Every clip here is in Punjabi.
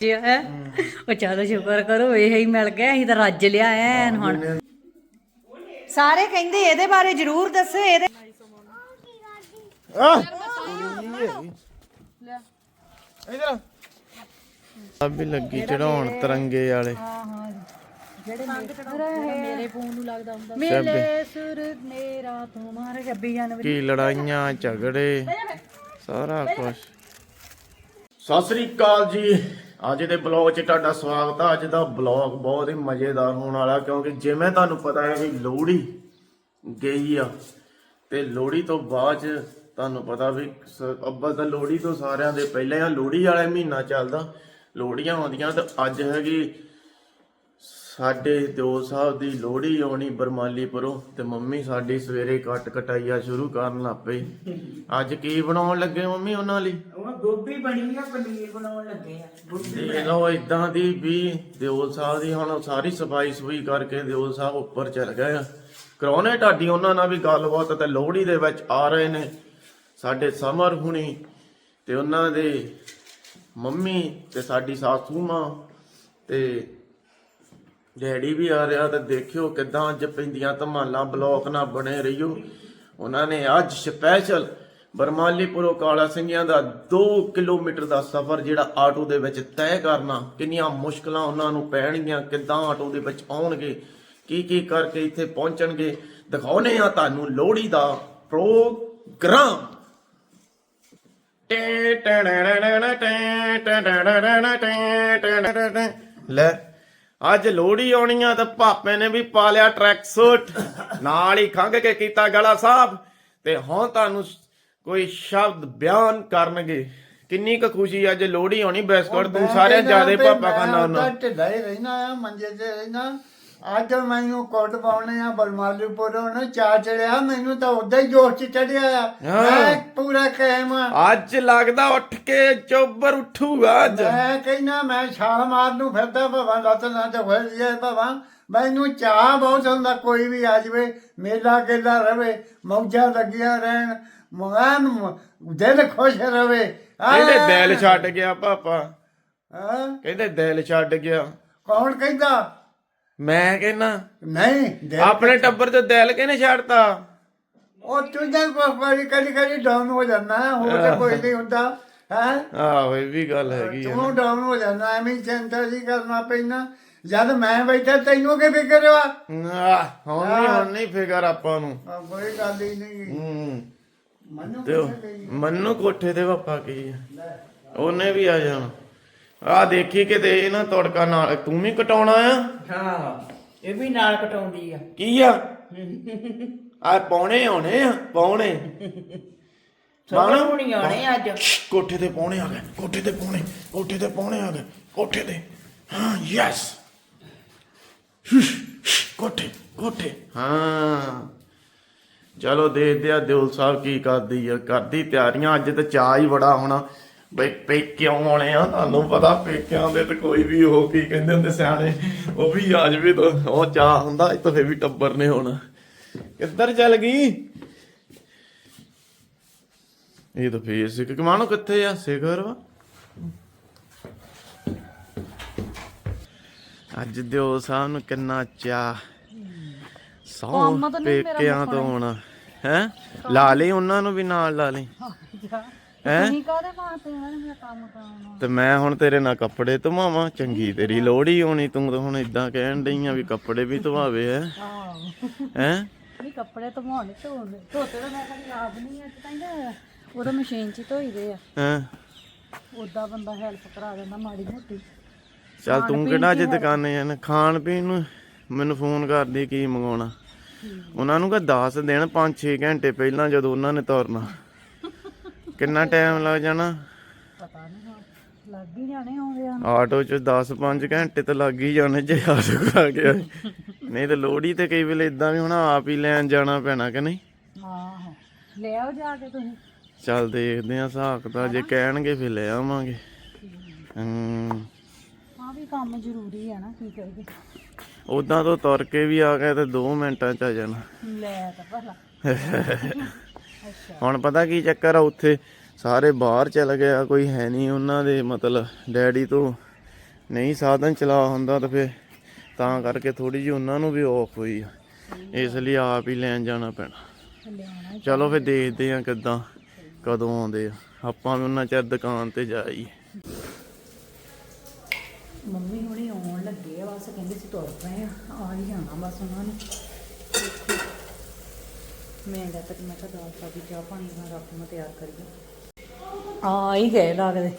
ਜੀ ਹੈ? ਉਹ ਚੱਲ ਸ਼ੁਕਰ ਕਰੋ ਇਹ ਹੀ ਮਿਲ ਗਿਆ ਅਸੀਂ ਤਾਂ ਰੱਜ ਲਿਆ ਐਨ ਹੁਣ। ਸਾਰੇ ਕਹਿੰਦੇ ਇਹਦੇ ਬਾਰੇ ਜ਼ਰੂਰ ਦੱਸੋ ਇਹਦੇ ਆ। ਵੀ ਲੱਗੀ ਚੜਾਉਣ ਤਿਰੰਗੇ ਵਾਲੇ। ਮੇਰੇ ਫੋਨ ਨੂੰ ਲੱਗਦਾ ਹੁੰਦਾ। ਮੇਲੇ ਸੁਰ ਮੇਰਾ ਤੁਮਾਰੇ 26 ਜਨਵਰੀ। ਕੀ ਲੜਾਈਆਂ ਝਗੜੇ ਸਾਰਾ ਕੁਝ ਸਤਿ ਸ੍ਰੀ ਅਕਾਲ ਜੀ। ਅੱਜ ਦੇ ਬਲੌਗ 'ਚ ਤੁਹਾਡਾ ਸਵਾਗਤ ਆ। ਅੱਜ ਦਾ ਬਲੌਗ ਬਹੁਤ ਹੀ ਮਜ਼ੇਦਾਰ ਹੋਣ ਵਾਲਾ, ਕਿਉਂਕਿ ਜਿਵੇਂ ਤੁਹਾਨੂੰ ਪਤਾ ਹੈ ਵੀ ਲੋਹੜੀ ਗਈ ਆ, ਤੇ ਲੋਹੜੀ ਤੋਂ ਬਾਅਦ 'ਚ ਤੁਹਾਨੂੰ ਪਤਾ ਵੀ ਸ- ਅੱਬਲ ਤਾਂ ਲੋਹੜੀ ਤੋਂ ਸਾਰਿਆਂ ਦੇ ਪਹਿਲਾਂ ਆ, ਲੋਹੜੀ ਵਾਲਾ ਮਹੀਨਾ ਚੱਲਦਾ, ਲੋਹੜੀਆਂ ਆਉਂਦੀਆਂ ਤੇ ਅੱਜ ਹੈਗੀ ਸਾਡੇ ਦਿਓ ਸਾਹਿਬ ਦੀ ਲੋਹੜੀ ਆਉਣੀ ਬਰਮਾਲੀਪੁਰੋਂ, ਤੇ ਮੰਮੀ ਸਾਡੀ ਸਵੇਰੇ ਕੱਟ ਕਟਾਈਆ ਸ਼ੁਰੂ ਕਰਨ ਲੱਗ ਪਈ। ਅੱਜ ਕੀ ਬਣਾਉਣ ਲੱਗੇ ਮੰਮੀ ਉਹਨਾਂ ਲਈ? ਗੋਭੀ ਬਣੀ ਆ ਪਨੀਰ ਬਣਾਉਣ ਲੱਗੇ ਆ। ਦੇਖ ਲਓ ਇਦਾਂ ਦੀ ਵੀ ਦਿਓ ਸਾਹਿਬ ਦੀ ਹੁਣ ਸਾਰੀ ਸਫ਼ਾਈ ਸੁਈ ਕਰਕੇ ਦਿਓ ਸਾਹਿਬ ਉੱਪਰ ਚਲ ਗਏ ਆ। ਕਰਾਉਣੇ ਢਾਡੀ ਉਹਨਾਂ ਨਾਲ ਵੀ ਗੱਲਬਾਤ ਤੇ ਲੋਹੜੀ ਦੇ ਵਿੱਚ ਆ ਰਹੇ ਨੇ। ਸਾਡੇ ਸਮਰ ਹੁਣੀ ਤੇ ਉਹਨਾਂ ਦੇ ਮੰਮੀ ਤੇ ਸਾਡੀ ਸਾਸੂ ਮਾਂ ਤੇ ਡੈਡੀ ਵੀ ਆ ਰਿਹਾ ਤੇ ਦੇਖਿਓ ਕਿਦਾਂ ਅੱਜ ਪੈਂਦੀਆਂ ਧਮਾਲਾਂ ਬਲੌਕ ਨਾਲ ਬਣੇ ਰਹੀਓ। ਉਹਨਾਂ ਨੇ ਅੱਜ ਸਪੈਸ਼ਲ ਬਰਮਾਲੀਪੁਰੋਂ ਕਾਲਾ ਸਿੰਘਿਆਂ ਦਾ 2 ਕਿਲੋਮੀਟਰ ਦਾ ਸਫ਼ਰ ਜਿਹੜਾ ਆਟੋ ਦੇ ਵਿੱਚ ਤੈਅ ਕਰਨਾ ਕਿੰਨੀਆਂ ਮੁਸ਼ਕਲਾਂ ਉਹਨਾਂ ਨੂੰ ਪੈਣਗੀਆਂ ਕਿੱਦਾਂ ਆਟੋ ਦੇ ਵਿੱਚ ਆਉਣਗੇ ਕੀ ਕੀ ਕਰਕੇ ਇੱਥੇ ਪਹੁੰਚਣਗੇ ਦਿਖਾਉਨੇ ਆ ਤੁਹਾਨੂੰ ਲੋਹੜੀ ਦਾ ਪ੍ਰੋਗਰਾਮ ਲੈ ਅੱਜ ਲੋਹੜੀ ਆਉਣੀ ਆ ਤੇ ਭਾਪੇ ਨੇ ਵੀ ਪਾ ਲਿਆ ਟਰੈਕ ਸੂਟ ਨਾਲ ਹੀ ਖੰਗ ਕੇ ਕੀਤਾ ਗਲਾ ਸਾਹਿਬ ਤੇ ਹੁਣ ਤੁਹਾਨੂੰ ਕੋਈ ਸ਼ਬਦ ਬਿਆਨ ਕਰਨਗੇ। ਕਿੰਨੀ ਕੁ ਖੁਸ਼ੀ ਅੱਜ ਲੋਹੜੀ ਆਉਣੀ ਬਿਸਕੁਟ ਤੂੰ ਸਾਰਿਆਂ ਜਿਆਦੇ ਪਾਪਾ ਖਾਨਾ ਉਹਨਾਂ ਢਿੱਲਾ ਹੀ ਰਹਿਣਾ ਆ ਮੰਜੇ ਤੇ ਰਹਿਣਾ ਅੱਜ ਮੈਨੂੰ ਕੋਟ ਪਾਉਣੇ ਆ ਬਰਮਾਲੀਪੁਰ ਉਹਨੇ ਚਾ ਚੜਿਆ ਮੈਨੂੰ ਤਾਂ ਉਦਾਂ ਹੀ ਜੋਸ਼ ਚ ਚੜਿਆ ਆ। ਮੈਂ ਪੂਰਾ ਕਾਇਮ ਅੱਜ ਲੱਗਦਾ ਉੱਠ ਕੇ ਚੋਬਰ ਉੱਠੂਗਾ ਅੱਜ। ਮੈਂ ਕਹਿੰਦਾ ਮੈਂ ਛਾਲ ਮਾਰ ਨੂੰ ਫਿਰਦਾ ਭਵਾਂ ਲੱਤ ਨਾ ਤੇ ਹੋਏ ਜਾਏ ਭਵਾਂ। ਮੈਨੂੰ ਚਾਹ ਬਹੁਤ ਹੁੰਦਾ ਕੋਈ ਵੀ ਆ ਜਵੇ ਮੇਲਾ ਗੇਲਾ ਰਵੇ ਮੌਜਾਂ ਲੱਗੀਆਂ ਰਹਿਣ। ਮਗਨ ਦਿਲ ਖੁਸ਼ ਰਵੇ। ਆ ਕਹਿੰਦੇ ਦਿਲ ਛੱਡ ਗਿਆ ਪਾਪਾ। ਹਾਂ। ਕਹਿੰਦੇ ਦਿਲ ਛੱਡ ਗਿਆ। ਕੌਣ ਕਹਿੰਦਾ? ਮੈਂ ਕਹਿੰਦਾ ਨਹੀਂ ਆਪਣੇ ਟੱਬਰ ਤੇ ਦਿਲ ਕਿਹਨੇ ਛੱਡਤਾ? ਉਹ ਤੁਝੇ ਕੋ ਕਦੀ ਕਦੀ ਕਦੀ ਡਾਊਨ ਹੋ ਜਾਂਦਾ ਹੈ, ਹੋਰ ਤਾਂ ਕੋਈ ਨਹੀਂ ਹੁੰਦਾ ਹੈ? ਆਹੋ ਇਹ ਵੀ ਗੱਲ ਹੈਗੀ ਆ। ਤੂੰ ਡਾਊਨ ਹੋ ਜਾਂਦਾ ਐਵੇਂ ਹੀ ਚਿੰਤਾ ਜੀ ਕਰਨਾ ਪੈਣਾ ਜਦ ਮੈਂ ਬੈਠਾ ਤੈਨੂੰ ਕੀ ਫਿਕਰ ਆਹ, ਹੁਣ ਨਹੀਂ ਹੁਣ ਨਹੀਂ ਫਿਕਰ ਆਪਾਂ ਨੂੰ। ਆ, ਕੋਈ ਗੱਲ ਹੀ ਨਹੀਂ। ਹੂੰ। ਤੇ ਉਹ ਮੰਨੂ ਕੋਠੇ ਤੇ ਪਾਪਾ ਕੀ ਆ? ਉਹਨੇ ਵੀ ਆ ਜਾਣਾ। ਆ ਦੇਖੀ ਕਿਤੇ ਇਹ ਨਾ ਤੜਕਾ ਨਾਲ ਤੂੰ ਵੀ ਕਟਾਉਣਾ ਆ? ਹਾਂ ਇਹ ਵੀ ਨਾਲ ਕਟਾਉਂਦੀ ਆ। ਕੀ ਆ? ਆ ਪੌਣੇ ਆਉਣੇ ਆ ਪੌਣੇ। ਬਾਣਾ ਹੁਣੀ ਆਣੇ ਅੱਜ। ਕੋਠੇ ਤੇ ਪੌਣੇ ਆ ਗਏ ਕੋਠੇ ਤੇ ਪੌਣੇ ਕੋਠੇ ਤੇ ਪੌਣੇ ਆ ਗਏ ਕੋਠੇ ਤੇ। ਹਾਂ ਯੈਸ ਕੋਠੇ ਕੋਠੇ। ਹਾਂ। ਚਲੋ ਦੇਖਦੇ ਆ ਦਿਲ ਸਾਹਿਬ ਕੀ ਕਰਦੀ ਆ? ਕਰਦੀ ਤਿਆਰੀਆਂ ਅੱਜ ਤੇ ਚਾਹ ਹੀ ਬੜਾ ਹੋਣਾ। ਬਈ ਪੇਕਿਆਂ ਆਉਣੇ ਆ ਤੁਹਾਨੂੰ ਪਤਾ ਪੇਕਿਆਂ ਦੇ ਤੇ ਕੋਈ ਵੀ ਉਹ ਕੀ ਕਹਿੰਦੇ ਹੁੰਦੇ ਸਿਆਣੇ ਉਹ ਵੀ ਆ ਜਵੇ ਤਾਂ ਉਹ ਚਾਹ ਹੁੰਦਾ ਤਾਂ ਫੇਰ ਵੀ ਟੱਬਰ ਨੇ ਹੋਣਾ। ਕਿੱਧਰ ਚੱਲ ਗਈ? ਇਹ ਤਾਂ ਫੇਰ ਸਿੱਖ ਕਮਾਣੋ ਕਿੱਥੇ ਆ? ਸਿਖਰ ਵਾ। ਅੱਜ ਦਿਓ ਸਾਹਿਬ ਨੂੰ ਕਿੰਨਾ ਚਾ ਸੌ ਪੇਕਿਆਂ ਤੋਂ ਆਉਣਾ ਹੈ? ਲਾ ਲਈ ਉਹਨਾਂ ਨੂੰ ਵੀ ਨਾਲ ਲਾ ਲਈ ਹੈ ਨਹੀਂ ਕਾਦੇ ਵਾਸਤੇ ਇਹਨਾਂ ਨੇ ਮੇਰਾ ਕੰਮ ਕਰਾਉਣਾ? ਤੇ ਮੈਂ ਹੁਣ ਤੇਰੇ ਨਾਲ ਕੱਪੜੇ ਧਵਾਵਾਂ ਚੰਗੀ ਤੇਰੀ ਲੋੜੀ ਹੋਣੀ ਤੂੰ ਤਾਂ ਹੁਣ ਇਦਾਂ ਕਹਿਣ ਡਈ ਆ ਵੀ ਕੱਪੜੇ ਵੀ ਧਵਾਵੇ ਹੈ? ਹੈ। ਨਹੀਂ ਕੱਪੜੇ ਧਵਾਉਣੇ ਧੋਣੇ ਧੋਤੇ ਤਾਂ ਮੈਂ ਕਦੀ ਆਪ ਨਹੀਂ ਅੱਜ ਕਹਿੰਦਾ ਉਹਦਾ ਮਸ਼ੀਨ 'ਚ ਹੀ ਧੋਈਦੇ ਆ। ਹੈ? ਉਦਾਂ ਬੰਦਾ ਹੈਲਪ ਕਰਾ ਦਿੰਦਾ ਮਾੜੀ ਮੋਟੀ। ਚੱਲ ਤੂੰ ਕਿਹੜਾ ਅੱਜ ਦੁਕਾਨੇ ਜਾਣਾ ਖਾਣ ਪੀਣ ਨੂੰ ਮੈਨੂੰ ਫੋਨ ਕਰਦੀ ਕੀ ਮੰਗਾਉਣਾ? ਉਹਨਾਂ ਨੂੰ ਕਹ 10 ਦਿਨ 5-6 ਘੰਟੇ ਪਹਿਲਾਂ ਜਦੋਂ ਉਹਨਾਂ ਨੇ ਤੁਰਨਾ। ਕਿੰਨਾ ਟਾਈਮ ਲੱਗ ਜਾਣਾ? ਪਤਾ ਨਹੀਂ ਲੱਗ ਹੀ ਜਾਣੇ ਆਉਂਦੇ ਆ। ਆਟੋ 'ਚ 10-5 ਘੰਟੇ ਤਾਂ ਲੱਗ ਹੀ ਜਾਣੇ ਜੇ ਆਟੋ ਕਰਾ ਕੇ ਨਹੀਂ ਤੇ ਲੋੜੀ ਤੇ ਕਈ ਵੇਲੇ ਇਦਾਂ ਵੀ ਹੁਣ ਆਪ ਹੀ ਲੈਣ ਜਾਣਾ ਪੈਣਾ ਕਿ ਨਹੀਂ? ਆਹੋ ਲੈ ਆਓ ਜਾ ਕੇ ਤੁਸੀਂ। ਚੱਲ ਦੇਖਦੇ ਆ ਹਿਸਾਬ ਜੇ ਕਹਿਣਗੇ ਫਿਰ ਲੈ ਆਵਾਂਗੇ। ਹੂੰ। ਆ ਵੀ ਕੰਮ ਜ਼ਰੂਰੀ ਆ ਨਾ ਕੀ ਕਰੀਏ ਉਦਾਂ ਤੋਂ ਤੁਰ ਕੇ ਵੀ ਆ ਗਏ ਤੇ 2 ਮਿੰਟਾਂ 'ਚ ਆ ਜਾਣਾ। ਲੈ ਤਾਂ ਭਲਾ। ਹੁਣ ਪਤਾ ਕੀ ਚੱਕਰ ਆ ਉੱਥੇ ਸਾਰੇ ਬਾਹਰ ਚਲ ਗਿਆ ਕੋਈ ਹੈ ਨਹੀਂ ਉਹਨਾਂ ਦੇ ਮਤਲਬ ਡੈਡੀ ਤੋਂ ਨਹੀਂ ਸਾਧਨ ਚਲਾ ਹੁੰਦਾ ਤਾਂ ਫੇ ਤਾਂ ਕਰਕੇ ਥੋੜੀ ਜਿਹੀ ਉਹਨਾਂ ਨੂੰ ਵੀ ਔਖ ਹੋਈ ਆ। ਇਸ ਲਈ ਆਪ ਹੀ ਲੈਣ ਜਾਣਾ ਪੈਣਾ। ਚਲੋ ਫੇ ਦੇਖਦੇ ਆ ਕਿੱਦਾਂ ਕਦੋਂ ਆਉਂਦੇ ਆ। ਆਪਾਂ ਵੀ ਉਹਨਾਂ ਚਿਰ ਦੁਕਾਨ ਤੇ ਜਾਈਏ। ਮੰਮੀ ਹੁਣੀ ਸੀ ਤੁਰ ਪਏ ਆ ਆ ਹੀ ਜਾਣਾ ਬਸ ਉਹਨਾਂ ਨੇ। ਮੈਂ ਜਦ ਤੱਕ ਮੈਂ ਕਿਹਾ ਦਾਲ ਸਾਡੀ ਚਾਹ ਪਾਣੀ ਨਾਲ ਰੱਖ ਮੈਂ ਤਿਆਰ ਕਰੀਏ। ਆ ਹੀ ਗਏ ਲੱਗਦੇ।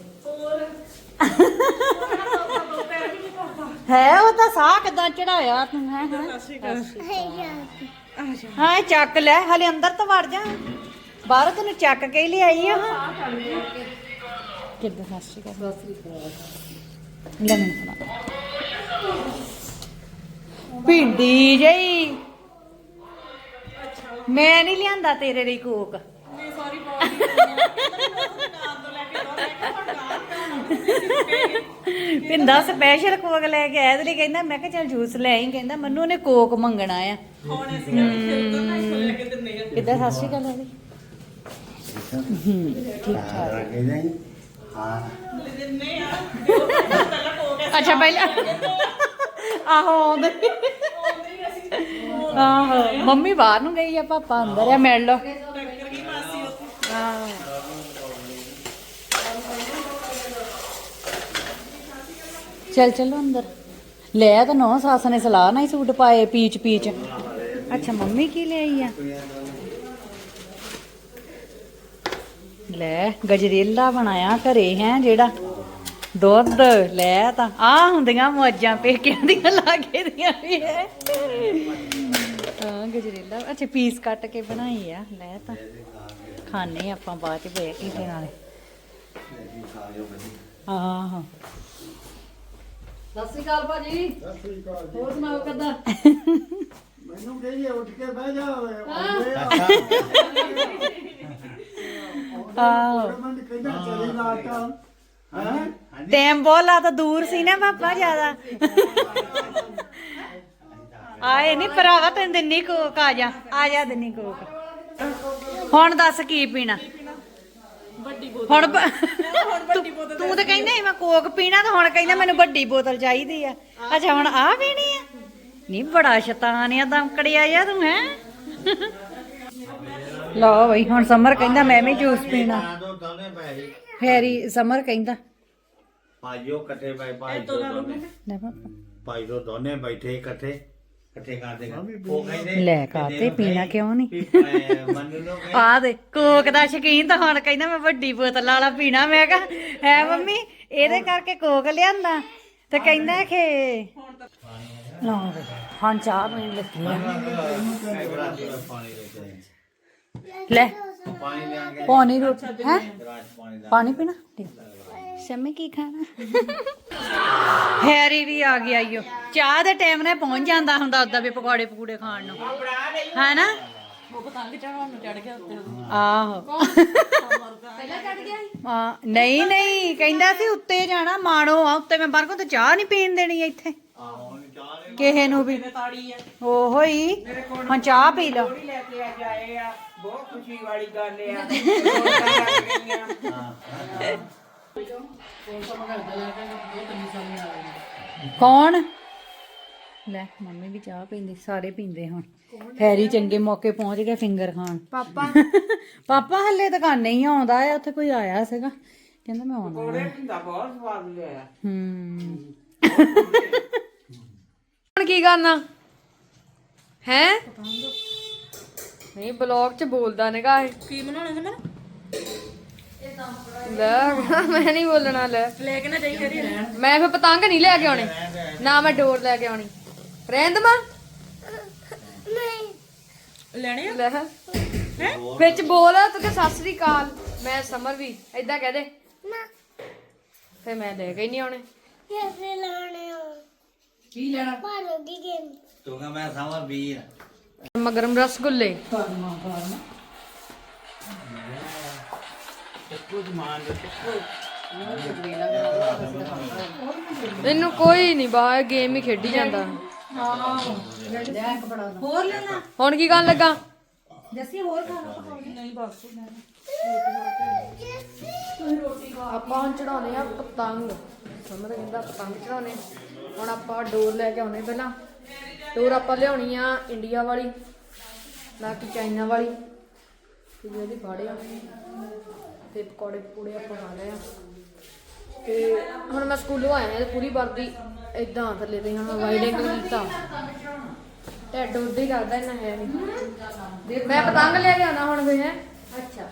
ਹੈ ਉਹ ਤਾਂ ਸਾਹ ਕਿਦਾਂ ਚੜਾਇਆ ਤੂੰ ਹੈ ਹਾਂ। ਚੱਕ ਲੈ ਹਲੇ ਅੰਦਰ ਤਾਂ ਵੜ ਜਾ। ਬਾਹਰੋਂ ਤੈਨੂੰ ਚੱਕ ਕੇ ਹੀ ਲਿਆਈ ਆ। ਕਿੱਦਾਂ ਸਤਿ ਸ਼੍ਰੀ ਅਕਾਲ ਸਤਿ ਸ਼੍ਰੀ ਅਕਾਲ। ਲੈ ਮੈਨੂੰ ਫੜਾ। ਭਿੰਡੀ ਜਈ। ਮੈਂ ਨਹੀਂ ਲਿਆਂਦਾ ਤੇਰੇ ਲਈ ਕੋਕ। ਪਿੰਦਾ ਸਪੈਸ਼ਲ ਕੋਕ ਲੈ ਕੇ ਆਇਆ ਤੇ ਲਈ ਕਹਿੰਦਾ ਮੈਂ ਕਿਹਾ ਚੱਲ ਜੂਸ ਲੈ ਆਈ ਕਹਿੰਦਾ ਮੈਨੂੰ ਉਹਨੇ ਕੋਕ ਮੰਗਣਾ ਆ। ਕਿੱਦਾਂ ਸਤਿ ਸ਼੍ਰੀ ਅਕਾਲ ਵਾਲੀ ਠੀਕ ਠਾਕ ਅੱਛਾ ਪਹਿਲਾਂ ਆਹੋ ਆਉਂਦੇ। ਆਹੋ। ਮੰਮੀ ਬਾਹਰ ਨੂੰ ਗਈ ਆ, ਪਾਪਾ ਅੰਦਰ ਆ, ਮਿਲ ਲੋ ਆਹੋ ਚੱਲ ਚਲੋ ਅੰਦਰ। ਲੈ ਤਾਂ ਨੋ ਸੱਸ ਨੇ ਸਲਾਹ ਨਾਲ ਹੀ ਸੂਟ ਪਾਏ ਪੀਚ ਪੀਚ। ਅੱਛਾ, ਮੰਮੀ ਕੀ ਲੈ ਆਈ ਆ? ਲੈ, ਗਜਰੇਲਾ ਬਣਾਇਆ ਘਰੇ ਹੈ ਜਿਹੜਾ। ਦੁੱਧ ਲੈ ਤਾਂ ਆ ਹੁੰਦੀਆਂ ਮੌਜਾਂ ਪੇਕਿਆਂ ਦੀਆਂ ਲਾਗੇ ਦੀਆਂ ਵੀ ਹੈ। ਹਾਂ ਗਜਰੇਲਾ ਅੱਛਾ ਪੀਸ ਕੱਟ ਕੇ ਬਣਾਈ ਆ ਲੈ ਤਾਂ। ਖਾਣੇ ਆਪਾਂ ਬਾਅਦ ਚ ਬੈ ਕੇ ਨਾਲੇ। ਆਹੋ। ਸਤਿ ਸ਼੍ਰੀ ਅਕਾਲ ਭਾਜੀ। ਸਤਿ ਸ੍ਰੀ ਅਕਾਲ ਜੀ। ਹੋਰ ਸੁਣਾਓ ਕਿੱਦਾਂ? ਮੈਨੂੰ ਕਹੀਏ ਉੱਠ ਕੇ ਬਹਿ ਜਾ ਓਏ ਆਹੋ। ਮੈਂ ਕਹਿੰਦਾ ਚਲੀ ਲਾਤਾ ਹੈ ਟਾਈਮ ਬਹੁਤ ਲਾ ਤਾਂ ਦੂਰ ਸੀ ਨਾ ਪਾਪਾ ਜ਼ਿਆਦਾ। ਆਏ ਨਹੀਂ ਭਰਾਵਾ ਤੈਨੂੰ ਦਿੰਨੀ ਕੋਕ ਆ ਜਾ ਆ ਜਾ ਦਿੰਨੀ ਕੋਕ। ਹੁਣ ਦੱਸ ਕੀ ਪੀਣਾ? ਹੁਣ ਤੂੰ ਤੂੰ ਤਾਂ ਕਹਿੰਦਾ ਸੀ ਮੈਂ ਕੋਕ ਪੀਣਾ ਤਾਂ ਹੁਣ ਕਹਿੰਦਾ ਮੈਨੂੰ ਵੱਡੀ ਬੋਤਲ ਚਾਹੀਦੀ ਆ। ਅੱਛਾ ਹੁਣ ਆ ਪੀਣੀ ਆ? ਨਹੀਂ ਬੜਾ ਸ਼ੈਤਾਨ ਆ ਦਮਕੜਿਆ ਯਾ ਤੂੰ ਹੈ? ਲਓ ਬਈ ਹੁਣ ਸਮਰ ਕਹਿੰਦਾ ਮੈਂ ਵੀ ਜੂਸ ਪੀਣਾ। ਫੇਰੀ ਸਮਰ ਕਹਿੰਦਾ ਭਾਈਓ ਇਕੱਠੇ ਪਏ ਭਾਈ ਦੋ ਦੋਨੇ ਲੈ ਪਾਪਾ ਭਾਈ ਦੋ ਦੋਨੇ ਬੈਠੇ ਇਕੱਠੇ ਇਕੱਠੇ ਕਰਦੇ ਉਹ ਕਹਿੰਦੇ ਲੈ ਕਾਤੇ ਪੀਣਾ ਕਿਉਂ ਨਹੀਂ ਮੰਨ ਲਓ ਕਿ ਆ ਦੇ ਕੋਕ ਦਾ ਸ਼ਕੀਨ ਤਾਂ ਹੁਣ ਕਹਿੰਦਾ ਮੈਂ ਵੱਡੀ ਬੋਤਲ ਵਾਲਾ ਪੀਣਾ ਮੈਂ ਕਿਹਾ ਹੈ ਮੰਮੀ ਇਹਦੇ ਕਰਕੇ ਕੋਕ ਲਿਆਂਦਾ ਤੇ ਕਹਿੰਦਾ ਕਿ ਲਓ ਹੁਣ ਚਾਹ ਪੀਣ ਲੱਗੀ ਆ ਪਾਣੀ ਲੈ ਪਾਣੀ ਲਿਆਂਗੇ ਪਾਣੀ ਰੋਟੀ ਹੈ? ਪਾਣੀ ਦਾ ਪਾਣੀ ਸ਼ਮੀ ਕੀ ਖਾਣਾ? ਹੈਰੀ ਵੀ ਆ ਗਿਆ ਈਓ ਚਾਹ ਦੇ ਟਾਈਮ ਨਾਲ ਪਹੁੰਚ ਜਾਂਦਾ ਹੁੰਦਾ ਉਦਾਂ ਵੀ ਪਕੌੜੇ ਪਕੂੜੇ ਖਾਣ ਨੂੰ। ਹੈ ਨਾ ਉਹ ਪਤੰਗ ਚੜਾਉਣ ਨੂੰ ਚੜ ਗਿਆ ਉੱਤੇ। ਆਹੋ। ਪਹਿਲਾਂ ਚੜ ਗਿਆ ਹਾਂ ਨਹੀਂ ਨਹੀਂ ਕਹਿੰਦਾ ਸੀ ਉੱਤੇ ਜਾਣਾ ਮਾਣੋ ਆ ਉੱਤੇ ਮੈਂ ਬਾਹਰ ਤੇ ਚਾਹ ਨਹੀਂ ਪੀਣ ਦੇਣੀ ਇੱਥੇ? ਕਿਸੇ ਨੂੰ ਵੀ। ਉਹੋ ਹੀ ਹੁਣ ਚਾਹ ਪੀ ਲਓ। ਲੈ ਕੇ ਆ ਜਾਏ ਆ। ਬਹੁਤ ਖੁਸ਼ੀ ਵਾਲੀ ਗੱਲ ਆ। ਕੌਣ? ਲੈ ਮੰਮੀ ਵੀ ਚਾਹ ਪੀਂਦੀ ਸਾਰੇ ਪੀਂਦੇ ਹੁਣ। ਹੈਰੀ ਚੰਗੇ ਮੌਕੇ ਪਹੁੰਚ ਗਿਆ ਫਿੰਗਰ ਖਾਣ। ਪਾਪਾ? ਪਾਪਾ ਹੱਲੇ ਦੁਕਾਨ ਨਹੀਂ ਆਉਂਦਾ ਆ ਉੱਥੇ ਕੋਈ ਆਇਆ ਸੀਗਾ। ਕਹਿੰਦਾ ਮੈਂ ਆਉਣਾ ਕੋਲੇ ਹੁੰਦਾ ਬਹੁਤ ਸਵਾਦ ਲਿਆ ਹੂੰ। ਹੁਣ ਕੀ ਕਰਨਾ? ਹੈ? ਨਹੀਂ ਬਲੌਗ 'ਚ ਬੋਲਦਾ ਨੇਗਾ ਇਹ। ਕੀ ਬਣਾਉਣਾ ਸੀ ਮੈਂ ਲੈ ਮੈਂ ਨਹੀਂ ਬੋਲਣਾ ਲੈ। ਲੈ ਕੇ ਨਾ ਜਾਈ ਕਰੀ ਮੈਂ ਫਿਰ ਪਤੰਗ ਨਹੀਂ ਲੈ ਕੇ ਆਉਣੇ। ਨਾ ਮੈਂ ਡੋਰ ਲੈ ਕੇ ਆਉਣੀ। ਰਹਿਣ ਦਮਾ ਲੈਣੇ ਆ? ਲੈ। ਹੈ? ਵਿੱਚ ਬੋਲ ਤੂੰ ਕਿ ਸਤਿ ਸ੍ਰੀ ਅਕਾਲ। ਮੈਂ ਸਮਰ ਵੀ ਐਦਾਂ ਕਹਿ ਦੇ। ਨਾ। ਫਿਰ ਮੈਂ ਲੈ ਕੇ ਨਹੀਂ ਆਉਣੇ। ਕਿਵੇਂ ਲੈਣੇ ਕੀ ਲੈਣਾ? ਮਾਰੋ ਦੀ ਗੇਮ। ਤੂੰ ਕਹ ਮੈਂ ਸਮਰ ਵੀਰ। ਮਗਰਮ ਰਸਗੁੱਲੇ। ਇਹਨੂੰ ਕੋਈ ਨਹੀਂ ਬਾਹਰ ਗੇਮ ਹੀ ਖੇਡੀ ਜਾਂਦਾ। ਹੋਰ ਲੈਣਾ ਹੁਣ ਕੀ ਕਰਨ ਲੱਗਾ? ਜੱਸੀ ਹੋਰ ਖਾ ਲਓ ਆਪਾਂ ਹੁਣ ਚੜਾਉਣੇ ਆ ਪਤੰਗ। ਸਮਰ ਕਹਿੰਦਾ ਪਤੰਗ ਚੜਾਉਣੇ ਹੁਣ ਆਪਾਂ ਡੋਰ ਲੈ ਕੇ ਆਉਣੇ ਪਹਿਲਾਂ। ਡੋਰ ਆਪਾਂ ਲਿਆਉਣੀ ਆ ਇੰਡੀਆ ਵਾਲੀ, ਨਾ ਕਿ ਚਾਈਨਾ ਵਾਲੀ। ਤੇ ਜਿਹੜੀ ਫਾੜਿਆ ਤੇ ਪਕੌੜੇ ਪਕੂੜੇ ਆਪਾਂ ਖਾ ਲਏ ਆ। ਤੇ ਹੁਣ ਮੈਂ ਸਕੂਲੋਂ ਆਇਆ ਤੇ ਪੂਰੀ ਵਰਦੀ ਇਦਾਂ ਥੱਲੇ ਤੇ ਹੁਣ ਵਾਈਡਿੰਗ ਕੀਤਾ। ਢਿੱਡ ਉੱਦੇ ਹੀ ਕਰਦਾ ਇਹਨਾਂ ਹੈ ਨਹੀਂ ਮੈਂ ਪਤੰਗ ਲੈ ਕੇ ਆਉਣਾ ਹੁਣ ਵੀ ਅੱਛਾ।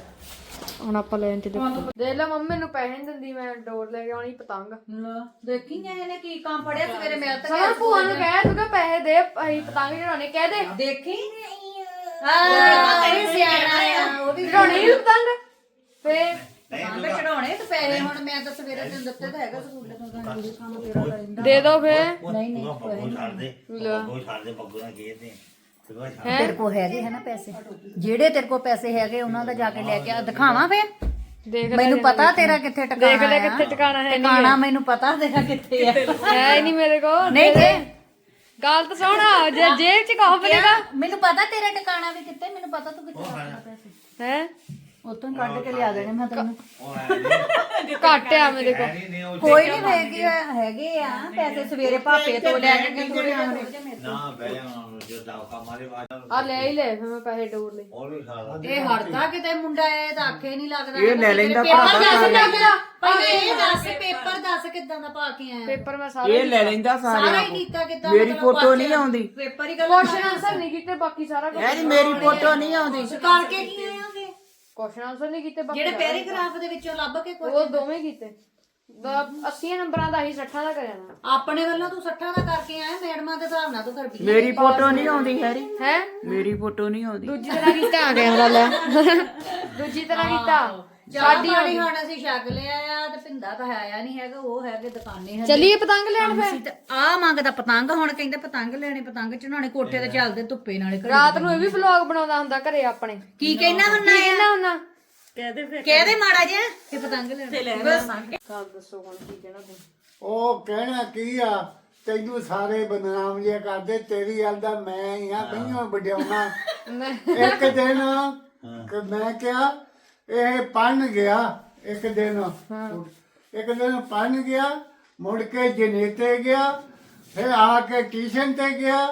ਹੁਣ ਆਪਾਂ ਲੈਣ ਚ ਦੇਖੋ। ਲੈ ਮੰਮੀ ਮੈਨੂੰ ਪੈਸੇ ਨਹੀਂ ਦਿੰਦੀ ਮੈਂ ਡੋਰ ਲੈ ਕੇ ਆਉਣੀ ਪਤੰਗ। ਦੇਖੀ ਗਏ ਇਹਨੇ ਕੀ ਕੰਮ ਫੜਿਆ ਸਵੇਰੇ ਮੈਂ ਤਾਂ ਸਮਾਂ ਭੂਆ ਨੂੰ ਕਹਿ ਤੂੰ ਕਿ ਪੈਸੇ ਦੇ ਅਸੀਂ ਪਤੰਗ ਚੜਾਉਣੇ ਕਹਿ ਦੇ। ਦੇਖੀ ਹਾਂ। ਸਿਆਣਾ ਆ ਉਹ ਵੀ ਚੜਾਉਣੇ ਹੀ ਪਤੰਗ। ਫੇਰ ਪਤੰਗ ਚੜਾਉਣੇ ਤੇ ਪੈਸੇ ਹੁਣ ਮੈਂ ਤਾਂ ਸਵੇਰੇ ਤੈਨੂੰ ਦਿੱਤੇ ਤਾਂ ਹੈਗਾ ਸਕੂਲੇ ਤੋਂ ਤਾਂ ਕੰਮ ਤੇਰਾ ਦੇ ਦੋ ਫੇਰ। ਨਹੀਂ ਨਹੀਂ ਪੱਗੂ ਛੱਡ ਦੇ ਛੱਡ ਦੇ ਖੇਡਦੇ ਤੇਰੇ ਕੋ ਹੈਗੇ ਹੈ ਨਾ ਪੈਸੇ। ਜਿਹੜੇ ਤੇਰੇ ਕੋ ਪੈਸੇ ਹੈਗੇ ਉਹਨਾਂ ਦਾ ਜਾ ਕੇ ਲੈ ਕੇ ਆ। ਦਿਖਾਵਾਂ ਫੇਰ? ਦੇਖ ਲੈ ਮੈਨੂੰ ਪਤਾ ਤੇਰਾ ਕਿੱਥੇ ਟਿਕਾਣਾ ਦੇਖ ਲੈ। ਕਿੱਥੇ ਟਿਕਾਣਾ ਹੈ ਟਿਕਾਣਾ ਮੈਨੂੰ ਪਤਾ ਤੇਰਾ ਕਿੱਥੇ ਹੈ ਹੀ ਨਹੀਂ ਮੇਰੇ ਕੋਲ। ਨਹੀਂ ਤੇ ਗੱਲ ਤਾਂ ਸੁਣ ਜੇ ਜੇਬ ਚ ਕਹੋ? ਬਨੇਗਾ ਮੈਨੂੰ ਪਤਾ ਤੇਰਾ ਟਿਕਾਣਾ ਵੀ ਕਿੱਥੇ ਮੈਨੂੰ ਪਤਾ ਤੂੰ ਕਿੱਥੇ ਰੱਖਦਾ ਪੈਸੇ। ਹੈ? ਉਤੋਂ ਕੱਢ ਕੇ ਲਿਆ ਦੇਣੇ ਮੈਂ ਤੈਨੂੰ। ਉਹ ਘੱਟ ਆ ਮੇਰੇ ਕੋਲ। ਉਹ ਕੋਈ ਨਹੀਂ ਹੈਗੇ ਆ ਹੈਗੇ ਆ ਪੈਸੇ ਸਵੇਰੇ ਭਾਪੇ ਤੋਂ ਲੈ ਕੇ ਥੋੜੇ ਆਉਣੇ ਨਾ ਬਹਿ ਜਾ ਜੋ ਦਾਉਕਾ ਮਾਰੇ ਬਾਅਦ ਆ ਲੈ ਹੀ ਲੈ ਫਿਰ ਮੈਂ ਪੈਸੇ ਡੋਰ ਲੈ ਹੋਰ ਵੀ ਖਾ ਲਾ। ਇਹ ਹੜਦਾ ਕਿਤੇ ਮੁੰਡਾ ਇਹ ਤਾਂ ਆਖੇ ਨਹੀਂ ਲੱਗਦਾ ਇਹ ਲੈ ਲੈਂਦਾ ਪੇਪਰ ਭਾਪਾ ਦੱਸ ਲੱਗਦਾ ਪਹਿਲੇ ਇਹ ਦੱਸ ਪੇਪਰ। ਦੱਸ ਕਿੱਦਾਂ ਦਾ ਪਾ ਕੇ ਆਇਆ। ਪੇਪਰ ਮੈਂ ਸਾਰੇ ਇਹ ਲੈ ਲੈਂਦਾ ਸਾਰਾ ਸਾਰਿਆਂ ਹੀ ਕੀਤਾ ਕਿੱਦਾਂ ਮੇਰੀ ਫੋਟੋ ਨਹੀਂ ਆਉਂਦੀ। ਪੇਪਰ ਹੀ ਗੱਲ ਕੁਐਸਚਨ ਆਨਸਰ ਨਹੀਂ ਕੀਤੇ ਬਾਕੀ ਸਾਰਾ ਕੁਝ ਯਾਰ ਮੇਰੀ ਫੋਟੋ ਨਹੀਂ ਆਉਂਦੀ। ਕਰਕੇ ਕੀ ਆਇਆਗੇ ਕੁਐਸਚਨ ਆਨਸਰ ਨਹੀਂ ਕੀਤੇ ਬਾਕੀ ਜਿਹੜੇ ਪੈਰਾਗ੍ਰਾਫ ਦੇ ਵਿੱਚੋਂ ਲੱਭ ਕੇ ਕੋਈ ਉਹ ਦੋਵੇਂ ਕੀਤੇ। ਦਾ 80 ਨੰਬਰਾਂ ਦਾ ਹੀ 60 ਦਾ ਕਰਿਆ ਨਾ ਆਪਣੇ ਵੱਲੋਂ ਤੂੰ 60 ਦਾ ਕਰਕੇ ਆਇਆ ਮੈਡਮਾਂ ਦੇ ਹਿਸਾਬ ਨਾਲ ਤੂੰ ਕਰ ਵੀ ਮੇਰੀ ਫੋਟੋ ਨਹੀਂ ਆਉਂਦੀ ਹੈਰੀ। ਹੈ? ਮੇਰੀ ਫੋਟੋ ਨਹੀਂ ਆਉਂਦੀ। ਦੂਜੀ ਤਰ੍ਹਾਂ ਕੀਤਾ ਆ ਕੈਮਰਾ ਲੈ। ਦੂਜੀ ਤਰ੍ਹਾਂ ਕੀਤਾ। ਸਾਡੀ ਵਾਲੀ ਹੁਣ ਅਸੀਂ ਛਕ ਲਿਆ ਆ ਤੇ ਪਿੰਦਾ ਤਾਂ ਆਇਆ ਨਹੀਂ ਹੈਗਾ ਉਹ ਹੈਗੇ ਦੁਕਾਨੇ ਹੈ ਚੱਲੀਏ ਪਤੰਗ ਲੈਣ ਫਿਰ? ਆ ਮੰਗਦਾ ਪਤੰਗ ਹੁਣ ਕਹਿੰਦੇ ਪਤੰਗ ਲੈਣੇ ਪਤੰਗ ਚੜਾਉਣੇ ਕੋਠੇ ਤੇ ਚੱਲਦੇ ਧੁੱਪੇ ਨਾਲੇ ਘਰੇ। ਰਾਤ ਨੂੰ ਇਹ ਵੀ ਵਲੌਗ ਬਣਾਉਂਦਾ ਹੁੰਦਾ ਘਰੇ ਆਪਣੇ। ਕੀ ਕਹਿਣਾ ਹੁੰਨਾ ਕੀ ਕਹਿੰਦਾ ਹੁੰਦਾ? ਕਹਦੇ ਮਾੜਾ ਜਿਹਾ ਕਿ ਪਤੰਗ ਲੈਣੇ। ਗੱਲ ਦੱਸੋ ਹੁਣ ਕੀ ਕਹਿਣਾ ਤੂੰ? ਉਹ ਕਹਿਣਾ ਕੀ ਆ? ਤੈਨੂੰ ਸਾਰੇ ਬਦਨਾਮ ਜਿਹਾ ਕਰਦੇ ਤੇਰੀ ਗੱਲ ਦਾ ਮੈਂ ਹੀ ਆ ਬਈਓ ਵਡਿਆਉਣਾ। ਇੱਕ ਦਿਨ ਕਿ ਮੈਂ ਕਿਹਾ ਇਹ ਪੜਨ ਗਿਆ ਇੱਕ ਦਿਨ। ਇੱਕ ਦਿਨ ਪੜਨ ਗਿਆ ਮੁੜ ਕੇ ਜਨੇਤੇ ਗਿਆ ਫਿਰ ਆ ਕੇ ਟਿਊਸ਼ਨ ਤੇ ਗਿਆ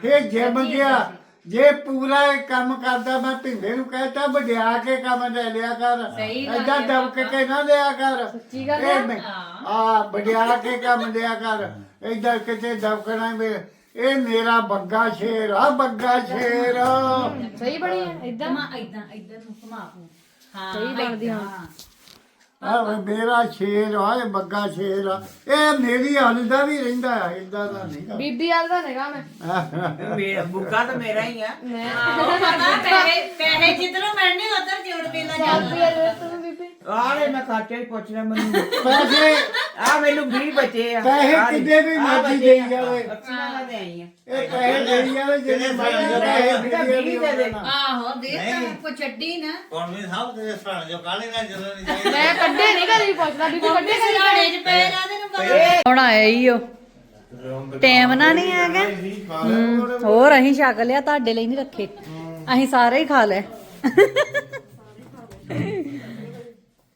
ਫਿਰ ਜਿਮ ਗਿਆ। ਜੇ ਪੂਰਾ ਇਹ ਕੰਮ ਕਰਦਾ ਮੈਂ ਭਿੰਦੇ ਨੂੰ ਕਹਿਤਾ ਵਡਿਆ ਕੇ ਕੰਮ ਲੈ ਲਿਆ ਕਰ। ਏਦਾਂ ਦਬਕ ਕੇ ਨਾ ਲਿਆ ਕਰ। ਸੱਚੀ ਗੱਲ ਆ ਵਡਿਆ ਕੇ ਕੰਮ ਲਿਆ ਕਰ। ਏਦਾਂ ਕਿਤੇ ਦਬਕਣਾ ਮੇ ਇਹ ਮੇਰਾ ਬੱਗਾ ਸ਼ੇਰ ਆ ਬੱਗਾ ਸ਼ੇਰ। ਸਹੀ ਬਣੀ ਹੈ ਇਦਾਂ ਇਦਾਂ ਇਦਾਂ ਇਦਾਂ ਨੂੰ ਘੁਮਾ ਹਾਂ ਸਹੀ ਬਣਦੀ ਆ ਮੇਰਾ ਸ਼ੇਰ ਆ ਇਹ ਬੱਗਾ ਸ਼ੇਰ ਆ। ਇਹ ਮੇਰੀ ਹਾਲ ਦਾ ਵੀ ਰਹਿੰਦਾ ਆ ਇਦਾਂ ਦਾ ਨਹੀਂ ਬੀਬੀ ਵਾਲ ਦਾ ਨੇਗਾ ਮੈਂ। ਮੇਰਾ ਬੁੱਗਾ ਤਾਂ ਮੇਰਾ ਹੀ ਆ। ਪੈਸੇ ਜਿੱਧਰੋਂ ਮਿਲਣੇ ਉਧਰ ਜੋੜ ਮੇਲਾ ਬੀਬੀ ਵਾਲ ਦੇ ਤੂੰ ਬੀਬੀ। ਆਲੇ ਮੈਂ ਖਰਚਾ ਹੀ ਪੁੱਛਣਾ ਮੈਨੂੰ। ਪੈਸੇ ਆ ਮੈਨੂੰ 20 ਬਚੇ ਆ। ਪੈਸੇ ਕਿੱਦੇ ਵੀ ਮਰਜ਼ੀ ਦੇਈ ਜਾਵੇ। ਅੱਛਾ ਮੈਂ ਦੇ ਆਈ ਆ। ਇਹ ਪੈਸੇ ਦੇਈ ਜਾਵੇ ਜਿੰਨੇ ਮਰਜ਼ੀ ਪੈਸੇ ਦੀ ਵਜ੍ਹਾ ਨਾਲ। ਆਹੋ ਦੇ ਤਾਂ ਕੋ ਛੱਡੀ ਨਾ। ਕੌਣ ਵੀ ਸਾਹਿਬ ਤੇ ਸਰਾਂ ਜੋ ਕਾਲੇ ਨਾਲ ਜਦੋਂ ਨਹੀਂ ਮੈਂ ਕੱਢੇ ਨਹੀਂ ਕਦੀ ਪੁੱਛਦਾ ਬੀਬੀ ਕੱਢੇ ਕਦੀ ਸਿਰਾੜੇ 'ਚ ਪਏ ਰਾਦੇ ਨੂੰ ਪਤਾ ਹੁਣ ਆਇਆ ਹੀ ਉਹ। ਟਾਈਮ ਨਾ ਨਹੀਂ ਹੈਗਾ। ਹੋਰ ਅਸੀਂ ਛਕ ਲਿਆ ਤੁਹਾਡੇ ਲਈ ਨਹੀਂ ਰੱਖੇ। ਅਸੀਂ ਸਾਰੇ ਹੀ ਖਾ ਲਏ।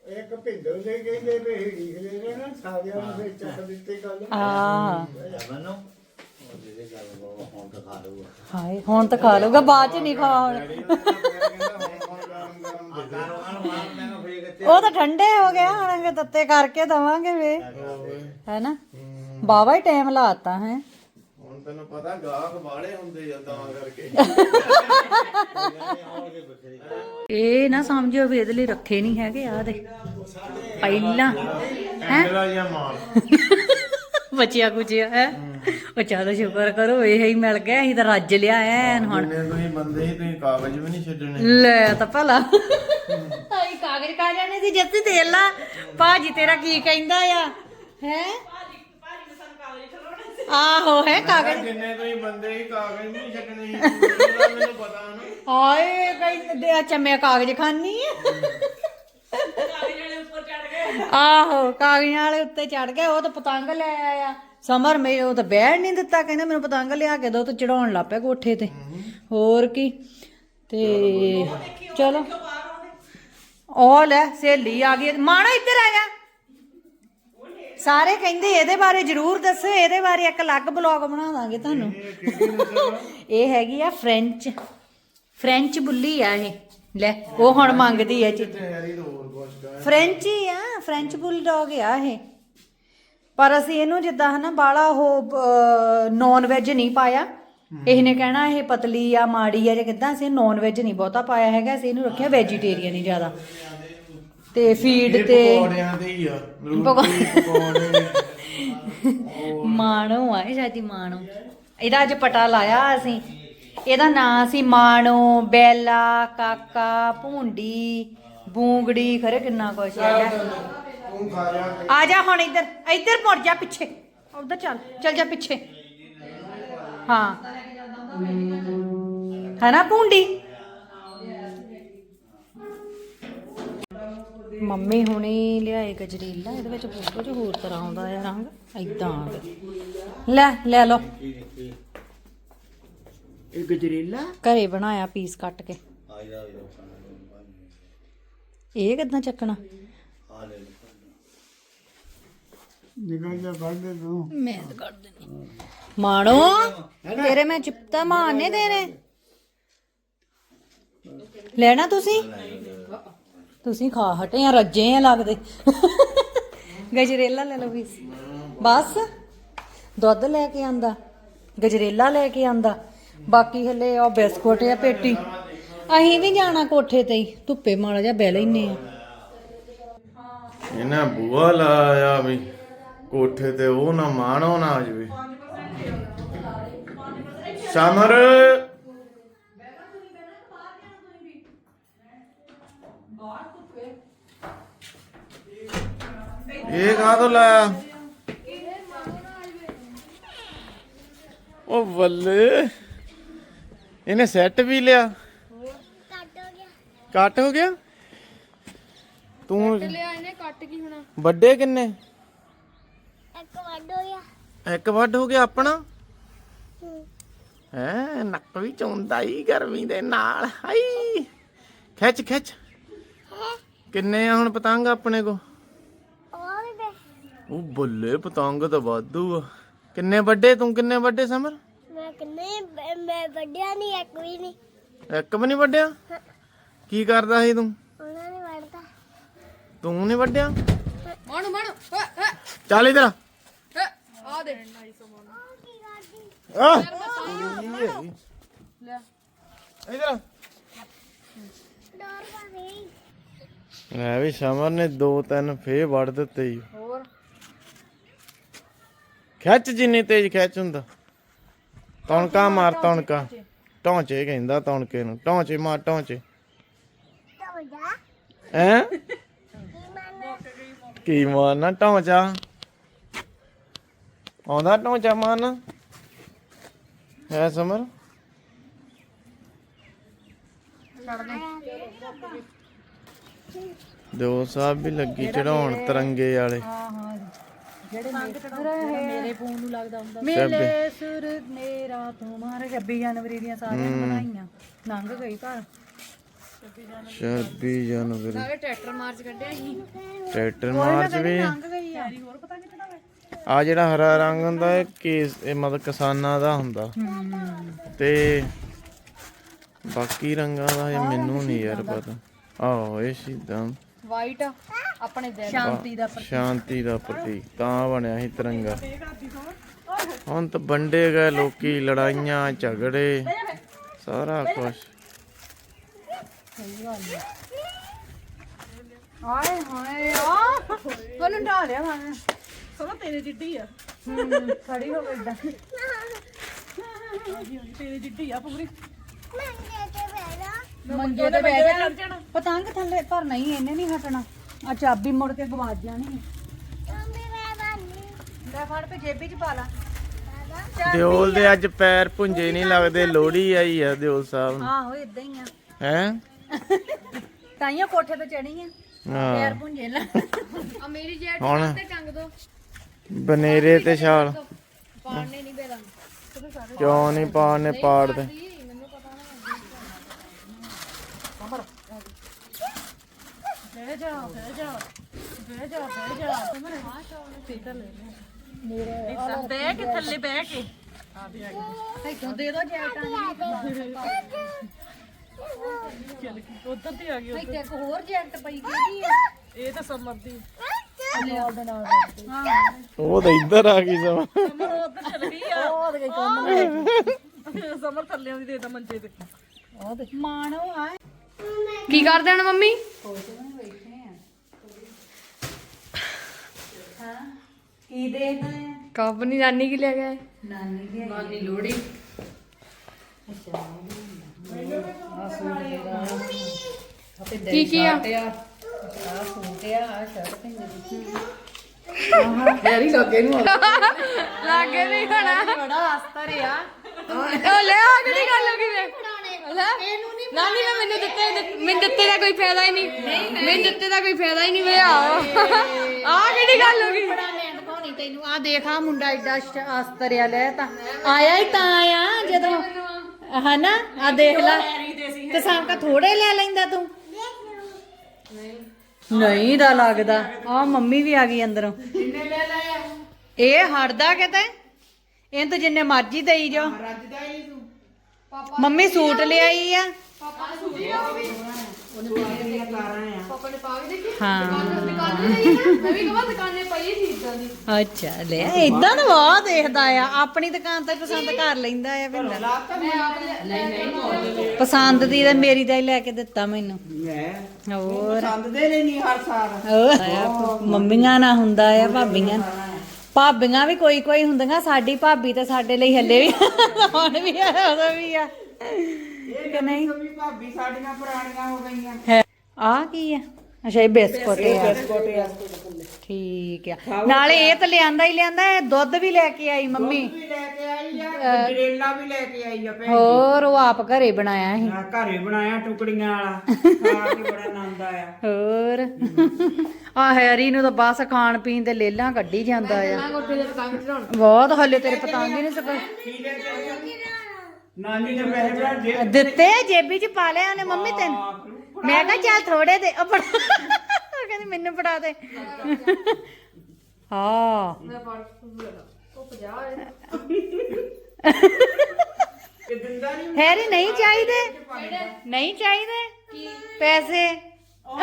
ਇੱਕ ਭਿੰਦਰ ਦੇ ਕਹਿੰਦੇ ਵੀ ਹੀੜੀ ਖਲੇ ਨਾ ਸਾਰਿਆਂ ਨੂੰ ਵਿੱਚ ਚੱਕ ਦਿੱਤੀ ਗੱਲ ਆ ਮੈਨੂੰ ਉਹ ਜਿਹੜੇ ਗੱਲ ਬਾਬਾ ਹੁਣ ਤਾਂ ਖਾ ਲਊਗਾ। ਹਾਏ ਹੁਣ ਤਾਂ ਖਾ ਲਊਗਾ ਬਾਅਦ ਚ ਨਹੀਂ ਖਾ ਹੁਣ ਉਹ ਤਾਂ ਠੰਡੇ ਹੋ ਗਿਆ ਹੁਣ ਅੰਗੇ ਤੱਤੇ ਕਰਕੇ ਦਵਾਂਗੇ ਵੇ। ਹੈਨਾ? ਬਾਵਾ ਹੀ ਟਾਈਮ ਲਾਤਾ ਹੈ। ਹੁਣ ਤੈਨੂੰ ਪਤਾ ਗਾਹਕ ਵਾਲੇ ਹੁੰਦੇ ਆ ਤਾਂ ਕਰਕੇ। ਇਹ ਨਾ ਸਮਝਿਓ ਵੀ ਇਹਦੇ ਲਈ ਰੱਖੇ ਨਹੀਂ ਹੈਗੇ ਆ ਦੇ ਪਹਿਲਾਂ ਹੈ? ਬਚਿਆ ਕੁਚਿਆ ਹੈ। ਉਹ ਚਾਹਦਾ ਸ਼ੁਕਰ ਕਰੋ ਇਹ ਹੀ ਮਿਲ ਗਿਆ ਅਸੀਂ ਤਾਂ ਰੱਜ ਲਿਆ ਐਨ ਹੁਣ। ਜਿੰਨੇ ਤੁਸੀਂ ਬੰਦੇ ਸੀ ਤੁਸੀਂ ਕਾਗਜ਼ ਵੀ ਨਹੀਂ ਛੱਡਣੇ। ਲੈ ਤਾਂ ਭਲਾ। ਆਈ ਕਾਗਜ਼ ਕਾ ਜਾਣੇ ਸੀ ਜੱਸੀ ਤੇਲ ਲਾ ਭਾਜੀ ਤੇਰਾ ਕੀ ਕਹਿੰਦਾ ਆ ਹੈ? ਆਹੋ ਹੈ ਕਾਗਜ਼? ਜਿੰਨੇ ਤੁਸੀਂ ਬੰਦੇ ਸੀ ਕਾਗਜ਼ ਨਹੀਂ ਛੱਡਣੇ ਮੈਨੂੰ ਪਤਾ ਨਾ। ਹਾਏ ਕਹਿੰਦੇ ਅੱਛਾ ਮੈਂ ਕਾਗਜ਼ ਖਾਨੀ ਆ। ਆਹੋ ਕਾਗਜ਼ਾਂ ਵਾਲੇ ਉੱਤੇ ਚੜ ਗਏ ਉਹ ਤਾਂ ਪਤੰਗ ਲੈ ਆਇਆ। ਸਮਰ ਮੇਰੇ ਉਹ ਤਾਂ ਬਹਿਣ ਨਹੀਂ ਦਿੱਤਾ ਕਹਿੰਦਾ ਮੈਨੂੰ ਪਤੰਗ ਲਿਆ ਕੇ ਦੋ ਤੇ ਚੜਾਉਣ ਲੱਗ ਪਿਆ ਕੋਠੇ ਤੇ। ਹੋਰ ਕੀ? ਤੇ ਚਲੋ। ਉਹ ਲੈ ਸਹੇਲੀ ਆ ਗਈ। ਮਾਣਾ ਇੱਧਰ ਆ ਜਾ। ਸਾਰੇ ਕਹਿੰਦੇ ਇਹਦੇ ਬਾਰੇ ਜਰੂਰ ਦੱਸੋ ਇਹਦੇ ਬਾਰੇ ਇੱਕ ਅਲੱਗ ਬਲੌਗ ਬਣਾ ਦਾਂਗੇ ਤੁਹਾਨੂੰ। ਇਹ ਹੈਗੀ ਆ ਫ੍ਰੈਂਚ ਫ੍ਰੈਂਚ ਬੁੱਲੀ ਆ ਇਹ। ਲੈ ਉਹ ਹੁਣ ਮੰਗਦੀ ਆ ਚੀਜ਼। ਫ੍ਰੈਂਚ ਹੀ ਆ ਫ੍ਰੈਂਚ ਬੁੱਲ ਡੌਗ ਆ ਇਹ। ਪਰ ਅਸੀਂ ਇਹਨੂੰ ਜਿੱਦਾਂ ਹਨਾ ਬਾਲਾ ਉਹ ਨੌਨ ਵੈਜ ਨਹੀਂ ਪਾਇਆ। ਇਹਨੇ ਕਹਿਣਾ ਇਹ ਪਤਲੀ ਆ ਮਾੜੀ ਆ ਜਾਂ ਕਿਦਾਂ ਅਸੀਂ ਨੌਨ ਵੈਜ ਨਹੀਂ ਬਹੁਤਾ ਪਾਇਆ ਹੈਗਾ ਅਸੀਂ ਇਹਨੂੰ ਰੱਖਿਆ ਵੈਜੀਟੇਰੀਅਨ ਹੀ ਜ਼ਿਆਦਾ। ਤੇ ਫੀਡ ਤੇ ਪਕੌੜਿਆਂ ਦੇ ਹੀ ਆ ਪਕੌ- ਰੋਟੀ ਪਕੌੜੇ। ਮਾਣੋ ਆ ਇਹ ਸ਼ਾਦੀ ਮਾਣੋ। ਇਹਦਾ ਅੱਜ ਪਟਾ ਲਾਇਆ ਅਸੀਂ। ਇਹਦਾ ਨਾਂ ਸੀ ਮਾਣੋ ਬੈਲਾ ਕਾਕਾ ਭੂੰਡੀ ਬੂੰਗੜੀ ਖਰੇ ਕਿੰਨਾ ਕੁਛ ਹੈਗਾ ਤੂੰ ਖਾ ਜਾ ਆ ਜਾ ਹੁਣ ਇੱਧਰ ਇੱਧਰ ਮੁੜ ਜਾ ਪਿੱਛੇ। ਉਧਰ ਚੱਲ। ਚੱਲ ਜਾ ਪਿੱਛੇ। ਹਾਂ। ਹੈ ਨਾ ਭੂੰਡੀ? ਮੰਮੀ ਹੁਣੀ ਲਿਆਏ ਗਜਰੇਲਾ ਇਹਦੇ ਵਿੱਚ ਫੋਟੋ 'ਚ ਹੋਰ ਤਰ੍ਹਾਂ ਆਉਂਦਾ ਹੈ ਰੰਗ ਐਦਾਂ ਆ। ਲੈ ਲੈ ਲਓ। ਇਹ ਗਜਰੇਲਾ? ਘਰੇ ਬਣਾਇਆ ਪੀਸ ਕੱਟ ਕੇ। ਇਹ ਕਿੱਦਾਂ ਚੱਕਣਾ? ਨਿਕਲ ਜਾ ਬੰਦੇ ਤੂੰ। ਮੈਂ ਤਾਂ ਕਰ ਦਿੰਦੀ। ਮਾਣੋ ਤੇਰੇ ਮੈਂ ਚਿਪਤਾ ਮਾਰਨੇ ਤੇਰੇ। ਲੈਣਾ ਤੁਸੀਂ? ਤੁਸੀਂ ਖਾ ਹਟੇ ਆ ਰੱਜੇ ਆ ਲੱਗਦੇ। ਗਜਰੇਲਾ ਲੈ ਲਓ ਵੀ। ਬਸ ਦੁੱਧ ਲੈ ਕੇ ਆਂਦਾ ਗਜਰੇਲਾ ਲੈ ਕੇ ਆਂਦਾ। ਬਾਕੀ ਹਲੇ ਉਹ ਬਿਸਕੁਟ ਆ ਪੇਟੀ। ਅਸੀਂ ਵੀ ਜਾਣਾ ਕੋਠੇ ਤੇ ਹੀ ਧੁੱਪੇ ਮਾੜਾ ਜਿਹਾ ਬਹਿ ਲੈਨੇ ਆ। ਇਹਨਾਂ ਬੂਆ ਲਾਇਆ ਵੀ। ਕੋਠੇ ਤੇ ਉਹ ਨਾ ਮਾਣੋ ਨਾ ਆ ਜਵੇ ਸਮਰ। ਇਹ ਕਾਹਦੋਂ ਲਾਇਆ? ਉਹ ਬੱਲੇ। ਇਹਨੇ ਸੈੱਟ ਵੀ ਲਿਆ। ਕੱਟ ਹੋ ਗਿਆ। ਕੱਟ ਹੋ ਗਿਆ? ਤੂੰ ਲਿਆ ਇਹਨੇ ਕੱਟ ਕੀ ਹੋਣਾ? ਵੱਡੇ ਕਿੰਨੇ? ਇੱਕ ਵੱਡ ਹੋ ਗਿਆ। ਇੱਕ ਵੱਡ ਹੋ ਗਿਆ ਆਪਣਾ? ਹੈ। ਨੱਕ ਵੀ ਚੌਂਦਾ ਹੀ ਗਰਮੀ ਦੇ ਨਾਲ। ਹਾਈ। ਖਿੱਚ ਖਿੱਚ। ਕਿੰਨੇ ਆ ਹੁਣ ਪਤੰਗ ਆਪਣੇ ਕੋ ਉਹ ਬੱਲੇ ਪਤੰਗ ਤਾਂ ਵਾਧੂ ਆ। ਕਿੰਨੇ ਵੱਡੇ? ਤੂੰ ਕਿੰਨੇ ਵੱਡੇ ਸਮਰ? ਮੈਂ ਕਿੰਨੇ ਮੈਂ- ਵੱਡਿਆ ਨਹੀਂ ਇੱਕ ਵੀ ਨਹੀਂ। ਇੱਕ ਵੀ ਨਹੀਂ ਵੱਡਿਆ? ਕੀ ਕਰਦਾ ਸੀ ਤੂੰ? ਉਹਨਾਂ ਨੇ ਵੜਦਾ ਤੂੰ ਨਹੀਂ ਵੱਡਿਆ? ਮਾਣੂ ਮਾਣੂ। ਚੱਲ ਇਧਰ ਆ ਦੇ। ਆ। ਇਧਰ ਡੋਰ ਪਾ ਦੇ ਲੈ ਵੀ ਸਮਰ ਨੇ ਦੋ ਤਿੰਨ ਫੇ ਵੜ ਦਿੱਤੇ ਈ। ਹੋਰ? ਖਿੱਚ ਜਿੰਨੀ ਤੇਜ਼ ਖਿੱਚ ਹੁੰਦਾ। ਤੌਣਕਾ ਮਾਰ ਤੌਣਕਾ ਟੌਂਚੇ ਕਹਿੰਦਾ ਤੌਣਕੇ ਨੂੰ। ਟੌਂਚੇ ਮਾਰ ਟੌਂਚੇ। ਹੈ? ਕੀ ਮੰਨ ਕੀ ਮਾਰਨਾ? ਟੌਂਚਾ। ਆਉਂਦਾ ਟੌਂਚਾ ਮਾਰਨਾ ਹੈ ਸਮਰ? ਦੋ ਸਾਹਿਬ ਵੀ ਲੱਗੀ ਚੜਾਉਣ ਤਰੰਗੇ ਵਾਲੇ। ਮੇਰੇ ਫੋਨ ਨੂੰ ਲੱਗਦਾ ਹੁੰਦਾ ਮੇਲੇ ਸੁਰ ਮੇਰਾ। ਤੁਮਾਰੇ 26 ਜਨਵਰੀ ਦੀਆਂ ਸਾਰੀਆਂ ਬਣਾਈਆਂ। ਲੰਘ ਗਈ ਪਰ 26 ਜਨਵਰੀ। ਨਾਲੇ ਟਰੈਕਟਰ ਮਾਰਚ ਕੱਢਿਆ ਸੀ। ਟਰੈਕਟਰ ਮਾਰਚ ਵੀ। ਲੰਘ ਗਈ ਆ। ਹੋਰ ਪਤਾ ਕਿੱਥੇ ਆ ਜਿਹੜਾ ਹਰਾ ਰੰਗ ਹੁੰਦਾ ਇਹ ਕੇਸ ਇਹ ਮਤਲਬ ਕਿਸਾਨਾਂ ਦਾ ਹੁੰਦਾ। ਤੇ ਬਾਕੀ ਰੰਗਾਂ ਦਾ ਇਹ ਮੈਨੂੰ ਨਹੀਂ ਯਾਰ ਪਤਾ। ਆਹੋ ਇਹ ਸ਼ਹੀਦਾਂ ਵਾਈਟ ਆਪਣੇ ਦਿਲ ਸ਼ਾਂਤੀ ਦਾ ਸ਼ਾਂਤੀ ਦਾ ਪ੍ਰਤੀਕ। ਤਾਂ ਬਣਿਆ ਸੀ ਤਿਰੰਗਾ। ਹੁਣ ਤਾਂ ਵੰਡੇ ਗਏ ਲੋਕੀ ਲੜਾਈਆਂ ਝਗੜੇ ਸਾਰਾ ਕੁਝ ਹਾਏ ਹਾਏ ਆ ਉਹਨੂੰ ਢਾਲਿਆ ਮੈਂ। ਸੋਨਾ ਤੇਰੇ ਜਿੱਡੀ ਆ। ਖੜੀ ਹੋ ਗਈ ਇਦਾਂ। ਤੇਰੇ ਜਿੱਡੀ ਆ ਪੂਰੀ। ਮੰਗੇ ਤੇ ਬੈਠਾ ਮੰਜੇ ਤੇ ਬਹਿ ਜਾ। ਪਤੰਗ ਥੱਲੇ ਪਰ ਨਹੀਂ ਇਹਨੇ ਨਹੀਂ ਹਟਣਾ। ਆ ਚਾਬੀ ਮੁੜ ਕੇ ਗਵਾ ਜਾਣੀ ਲੈ ਫੜ ਜੇਬੀ ਚ ਪਾ ਲਾ। ਦਿਓਲ ਦੇ ਅੱਜ ਪੈਰ ਪੁੰਜੇ ਨਹੀਂ ਲੱਗਦੇ ਲੋਹੜੀ ਆਈ ਆ ਦਿਓਲ ਸਾਹਿਬ। ਨੂੰ ਆਹੋ ਇਦਾਂ ਹੀ ਆ। ਹੈ? ਤਾਈਆਂ ਕੋਠੇ ਤੇ ਚੜੀ ਆ। ਹਾਂ। ਪੈਰ ਪੁੰਜੇ ਲੈ ਆ ਮੇਰੀ ਜੈਟ ਹੁਣ? ਤੇ ਟੰਗ ਦੋ। ਬਨੇਰੇ ਤੇ ਛਾਲ। ਪਾੜਨੇ ਨਹੀਂ ਬੇਲਾਂ ਕਿਉਂ ਨਹੀਂ ਪਾਣੇ ਪਾੜਦੇ? ਮੈਨੂੰ ਪਤਾ ਨਾ ਬਹਿ ਜਾ ਬਹਿ ਜਾ ਬਹਿ ਕੇ ਥੱਲੇ ਬਹਿ ਕੇ। ਇੱਥੋਂ ਦੇ ਦੋ ਜੈਕਟਾਂ ਉਧਰ ਤੇ ਆ ਗਈ ਇੱਥੇ ਇੱਕ ਹੋਰ ਜੈਕਟ ਪਈ ਕਿਹਦੀ ਆ ਇਹ ਤਾਂ ਸਮਰ ਦੀ। ਉਹ ਤਾਂ ਇੱਧਰ ਆ ਗਈ ਸਮਾਂ ਸਮਰ ਉਧਰ ਚਲ ਗਈ ਆ। ਉਹ ਗਈ ਕੰਮ ਸਮਰ ਥੱਲੇ ਆਉਂਦੀ ਦੇਦਾ ਮੰਜੇ ਤੇ। ਮਾਣੋ ਆ ਕੀ ਕਰਦੇ ਹਨ ਮੰਮੀ? ਕੀ ਦੇਖਣਾ ਆ? ਕੱਪ ਨਹੀਂ ਨਾਨੀ ਕੀ ਲੈ ਗਏ ਨਾਨੀ ਦੀ ਨਾਨੀ ਲੋੜੀ ਕੀ ਕੀ ਆ। ਆ ਸੂਟ ਆ ਆ ਸ਼ਰਟ ਪੈਂਦੀ ਯਾਰੀ ਲੱਗੇ ਨੂੰ ਲੱਗੇ ਨਹੀਂ ਖੜਾ ਬੜਾ ਅਸਤਰ ਆ। ਉਹ ਲੈ ਆ ਕਿਹੜੀ ਗੱਲ ਹੋ ਗਈ ਵੇ ਲੈ। ਨਾਨੀ ਨੇ ਮੈਨੂੰ ਦਿੱਤੇ ਮੈਨੂੰ ਦਿੱਤੇ ਦਾ ਕੋਈ ਫਾਇਦਾ ਹੀ ਨਹੀਂ। ਮੈਨੂੰ ਦਿੱਤੇ ਦਾ ਕੋਈ ਫਾਇਦਾ ਹੀ ਨਹੀਂ ਵੇ ਆਓ। ਆ ਕਿਹੜੀ ਗੱਲ ਹੋ ਗਈ ਬੜਾ ਮੈਂ ਦਿਖਾਉਣੀ ਤੈਨੂੰ। ਆ ਦੇਖ ਆ ਮੁੰਡਾ ਐਡਾ ਲੈ ਤਾਂ। ਆਇਆ ਹੀ ਤਾਂ ਆ ਜਦੋਂ। ਹਨਾ ਆ ਦੇਖ ਲੈ। ਤੇ ਸਾਂਕਾ ਥੋੜੇ ਲੈ ਲੈਂਦਾ ਤੂੰ। ਨਹੀਂ। ਦਾ ਲੱਗਦਾ। ਆ ਮੰਮੀ ਵੀ ਆ ਗਈ ਅੰਦਰੋਂ। ਇਹ ਹਟਦਾ ਕਿਤੇ? ਇਹ ਤਾਂ ਜਿੰਨੇ ਮਰਜ਼ੀ ਦੇਈ ਜਾ ਰੱਜਦਾ ਹੀ ਤੂੰ। ਮੰਮੀ ਸੂਟ ਲਿਆਈ ਆ। ਪਾਪਾ ਨੇ ਸੂਜੀ ਆ ਵੀ ਪਾਪਾ ਨੇ ਪਾ ਕੇ ਦੇਖੀ। ਹਾਂ। ਦੁਕਾਨ ਨਹੀਂ ਮੈਂ ਵੀ ਕਹਾਂ ਦੁਕਾਨੇ ਪਈ ਸੀ ਇਦਾਂ ਦੀ। ਅੱਛਾ ਲੈ ਇਦਾਂ ਤਾਂ ਬਹੁਤ ਦੇਖਦਾ ਆ। ਆਪਣੀ ਦੁਕਾਨ ਤੇ ਪਸੰਦ ਕਰ ਲੈਂਦਾ ਆ ਭਿੰਦਾ ਮੈਂ ਆਪ ਨਹੀਂ ਨਹੀਂ ਪਸੰਦ ਦੀ ਤਾਂ ਮੇਰੀ ਦਾ ਹੀ ਲੈ ਕੇ ਦਿੱਤਾ ਮੈਨੂੰ। ਮੈਂ। ਹੋਰ। ਪਸੰਦ ਦੇ ਨਹੀਂ ਹਰ ਸਾਲ। ਹੋਰ। ਮੰਮੀਆਂ ਨਾ ਹੁੰਦਾ ਆ ਭਾਬੀਆਂ। ਭਾਬੀਆਂ ਵੀ ਕੋਈ ਕੋਈ ਹੁੰਦੀਆਂ। ਸਾਡੀ ਭਾਬੀ ਤਾਂ ਸਾਡੇ ਲਈ ਹੱਲੇ ਵੀ ਹੁਣ ਵੀ ਆ ਉਦੋਂ ਵੀ ਆ। ਇਹ ਨਹੀਂ। ਕਮੀ ਭਾਬੀ ਸਾਡੀਆਂ ਪੁਰਾਣੀਆਂ ਹੋ ਗਈਆਂ। ਹੈ। ਆ ਕੀ ਆ? ਅੱਛਾ ਇਹ ਬਿਸਕੁਟ ਆ। ਠੀਕ ਆ। ਨਾਲੇ ਇਹ ਤਾਂ ਲਿਆਂਦਾ ਹੀ ਲਿਆਂਦਾ ਇਹ ਦੁੱਧ ਵੀ ਲੈ ਕੇ ਆਈ ਮੰਮੀ। ਵੀ ਲੈ ਕੇ ਆਈ ਆ ਗਜਰੇਲਾ ਵੀ ਲੈ ਕੇ ਆਈ ਆ ਭੈਣ ਹੋਰ ਉਹ ਆਪ ਘਰੇ ਬਣਾਇਆ ਸੀ। ਆ ਘਰੇ ਬਣਾਇਆ ਟੁਕੜੀਆਂ ਵਾਲਾ। ਖਾ ਕੇ ਬੜਾ ਆਨੰਦ ਆਇਆ। ਹੋਰ। ਆ ਹੈਰੀ ਨੂੰ ਤਾਂ ਬਸ ਖਾਣ ਪੀਣ ਦੇ ਲੇਲਾਂ ਕੱਢੀ ਜਾਂਦਾ ਆ। ਬਹੁਤ ਹੱਲੇ ਤੇਰੇ ਪਤੰਗ ਹੀ ਨਹੀਂ ਨਾਨੀ ਨੇ ਪੈਸੇ ਬਣਾ ਦੇ ਦਿੱਤੇ ਜੇਬੀ ਚ ਪਾ ਲਿਆ ਉਹਨੇ ਮੰਮੀ ਤੈਨੂੰ। ਮੈਂ ਕਿਹਾ ਚੱਲ ਥੋੜੇ ਦੇ ਉਹ ਫੜਾ ਉਹ ਕਹਿੰਦੀ ਮੈਨੂੰ ਫੜਾ ਦੇ। ਹਾਂ। ਮੈਂ ਪੜ ਉਹ 50 ਹੈ। ਕਿ ਦਿੰਦਾ ਨਹੀਂ ਹੈਰੀ ਨਹੀਂ ਚਾਹੀਦੇ। ਨਹੀਂ ਚਾਹੀਦੇ। ਪੈਸੇ। ਉਹ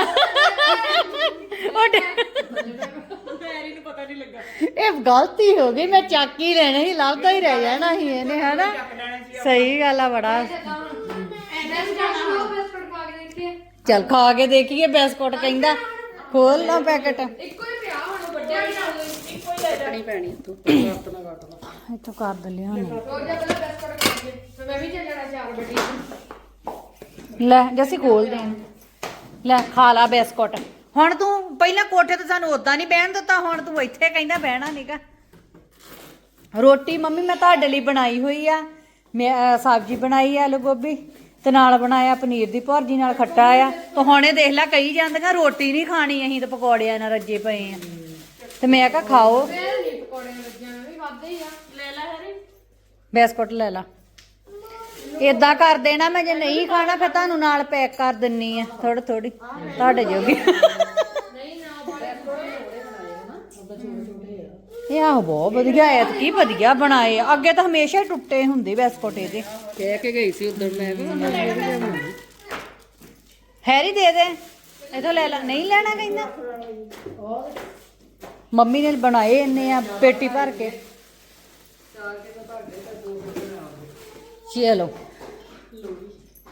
ਹੈਰੀ ਨੂੰ ਪਤਾ ਨਹੀਂ ਲੱਗਾ ਇਹ ਗਲਤੀ ਹੋ ਗਈ ਮੈਂ ਚੱਕ ਹੀ ਲੈਣੇ ਸੀ ਲੱਭਦਾ ਹੀ ਰਹਿ ਜਾਣਾ ਸੀ ਇਹਨੇ ਹਨਾ? ਸਹੀ ਗੱਲ ਆ ਬੜਾ। ਚੱਲ ਖਾ ਕੇ ਦੇਖੀਏ ਬਿਸਕੁਟ ਕਹਿੰਦਾ। ਖੋਲ ਲਾ ਪੈਕਟ। ਇੱਕੋ ਹੀ ਪਿਆ ਹੁਣ ਵੱਡਿਆ ਵੀ ਨਾਲ ਇੱਕੋ ਹੀ ਲੈ। ਜਾ ਇੱਥੋਂ ਕਰ ਦਿੰਦੇ ਹੁਣ। ਹੋਰ ਜਾ ਪਹਿਲਾਂ ਬਿਸਕੁਟ ਖਾ ਕੇ ਫਿਰ ਮੈਂ ਵੀ ਚੱਲਣਾ ਚਾਰ ਬੱਟੀ ਲੈ ਜੱਸੀ ਖੋਲ ਦੇ ਲੈ ਖਾ ਲਾ ਬਿਸਕੁਟ। ਹੁਣ ਤੂੰ ਪਹਿਲਾਂ ਕੋਠੇ ਤੇ ਸਾਨੂੰ ਉਦਾਂ ਨਹੀਂ ਬਹਿਣ ਦਿੱਤਾ ਹੁਣ ਤੂੰ ਇੱਥੇ ਕਹਿੰਦਾ ਬਹਿਣਾ ਨਹੀਂਗਾ ਰੋਟੀ ਮੰਮੀ ਮੈਂ ਤੁਹਾਡੇ ਲਈ ਬਣਾਈ ਹੋਈ ਆ। ਮੈਂ ਸਬਜ਼ੀ ਬਣਾਈ ਆ ਆਲੂ ਗੋਭੀ ਤੇ ਨਾਲ ਬਣਾਇਆ ਪਨੀਰ ਦੀ ਭੁਰਜੀ ਨਾਲ ਖੱਟਾ ਆ। ਤੇ ਹੁਣੇ ਦੇਖ ਲੈ ਕਈ ਜਾਂਦੀਆਂ ਰੋਟੀ ਨਹੀਂ ਖਾਣੀ ਅਸੀਂ ਤੇ ਪਕੌੜਿਆਂ ਨਾਲ ਰੱਜੇ ਪਏ ਆ। ਤੇ ਮੈਂ ਕਿਹਾ ਖਾਓ। ਮੈਂ ਨਹੀਂ ਪਕੌੜੇ ਲੱਗਿਆ ਮੈਂ ਵੀ ਵੱਧਦੇ ਹੀ ਆ। ਲੈ ਲੈ ਹਰੀ। ਬਿਸਕੁਟ ਲੈ ਲਾ। ਏਦਾਂ ਕਰ ਦੇਣਾ ਮੈਂ ਜੇ ਨਹੀਂ ਖਾਣਾ ਫਿਰ ਤੁਹਾਨੂੰ ਨਾਲ ਪੈਕ ਕਰ ਦਿੰਨੀ ਆ। ਥੋੜੀ ਥੋੜੀ ਤੁਹਾਡੇ ਜੋਗੀ। ਨਹੀਂ ਨਾ ਬੜੇ ਥੋੜੇ ਥੋੜੇ ਬਣਾਏ ਹਨਾ ਉਹਦਾ ਛੋਟੇ ਛੋਟੇ ਆ ਇਹ ਆਹ ਬਹੁਤ ਵਧੀਆ ਐ ਕੀ ਵਧੀਆ ਬਣਾਏ ਆ। ਅੱਗੇ ਤਾਂ ਹਮੇਸ਼ਾ ਹੀ ਟੁੱਟੇ ਹੁੰਦੇ ਬਿਸਕੁਟ ਇਹਦੇ। ਕਹਿ ਕੇ ਗਈ ਸੀ ਉਧਰ ਮੈਂ ਵੀ ਹੈਰੀ ਦੇ ਦੇ। ਇਥੋਂ ਲੈ ਲੈ। ਨਹੀਂ ਲੈਣਾ ਕਹਿੰਦਾ? ਮੰਮੀ ਨੇ ਬਣਾਏ ਇੰਨੇ ਆ ਪੇਟੀ ਭਰ ਕੇ। ਚਲੋ।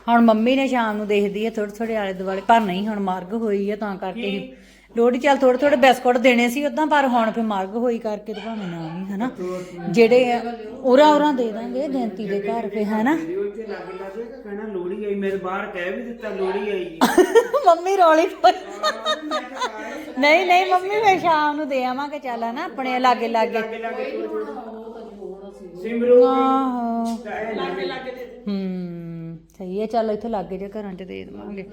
ਹੁਣ ਮੰਮੀ ਨੇ ਸ਼ਾਮ ਨੂੰ ਦੇਖਦੀ ਹੈ ਥੋੜੇ ਥੋੜੇ ਆਲੇ ਦੁਆਲੇ ਪਰ ਨਹੀਂ ਹੁਣ ਮਰਗ ਹੋਈ ਹੈ ਤਾਂ ਕਰਕੇ ਹੀ। ਲੋੜੀ ਚੱਲ ਥੋੜੇ ਥੋੜੇ ਬਿਸਕੁਟ ਦੇਣੇ ਸੀ ਉਦਾਂ ਪਰ ਹੁਣ ਫੇ ਮਰਗ ਹੋਈ ਕਰਕੇ ਤੇ ਭਾਵੇਂ ਨਾ ਵੀ ਹਨਾ? ਜਿਹੜੇ ਉਰਾ ਉਰਾ ਦੇ ਦਾਂਗੇ ਜੈਂਤੀ ਦੇ ਘਰ ਫੇ ਹਨਾ? ਉਹ ਤੇ ਲੱਗ ਲੱਗ ਕੇ ਕਹਿਣਾ ਲੋੜੀ ਆਈ ਮੇਰੇ ਬਾਹਰ ਕਹਿ ਵੀ ਦਿੱਤਾ ਲੋੜੀ ਆਈ ਮੰਮੀ ਰੋਲੀ ਪਈ। ਨਹੀਂ ਨਹੀਂ ਮੰਮੀ ਫੇ ਸ਼ਾਮ ਨੂੰ ਦੇ ਆਵਾਂਗੇ ਚੱਲ ਹਨਾ ਆਪਣੇ ਲਾਗੇ ਲਾਗੇ। ਸਿਮਰੂ ਆਹੋ। ਹੂੰ। ਸਹੀ ਹੈ ਚੱਲ ਇੱਥੇ ਲਾਗੇ ਜੇ ਘਰਾਂ 'ਚ ਦੇ ਦੇਵਾਂਗੇ।